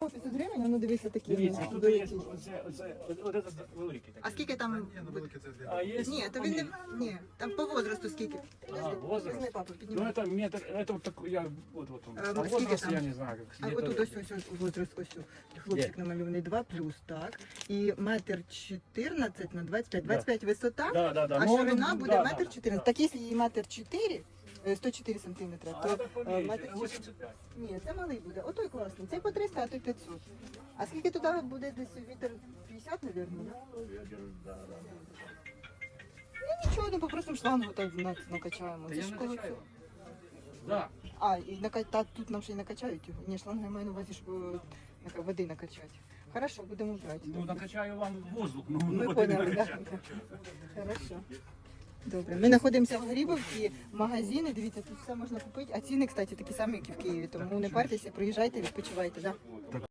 500 гривень, а ну дивися такі. Дивіться, ну, тут є великі. оце, оце, от, от, А скільки там? А є Ні, то він не ні, там по возрасту скільки. Возраст. Візьми, Ну піднімай. это метр, это вот такой, я, вот, вот он. А, А возраст там? я не знаю. А где-то- отут ось ось ось возраст ось ось. Хлопчик намальований 2 плюс, так. І метр 14 на 25. 25 висота, Да, да, да. а Ну, ширина ну, буде да, метр да, 14. Так якщо її метр 4, е, 104 сантиметра, А то это е, поменьше, метр 4. 85. Ні, це малий буде. Отой класний. Цей по 300, а той 500. А скільки туди буде десь вітер 50, мабуть? Ну. Ну нічого, ну попросимо шлангу так накачаємо. Та Це я ж накачаю. Да. А, і нака... та, тут нам ще й накачають його. Ні, шланг я маю на увазі, щоб е, нака- води накачати. Хорошо, будемо брати. Ну, накачаю вам воздух. Ну, Ми поняли, так? Хорошо. Добре. Ми знаходимося в Грібовці, магазини, дивіться, тут все можна купити. А ціни, кстати, такі самі, як і в Києві. Тому не партеся, приїжджайте, відпочивайте. Да?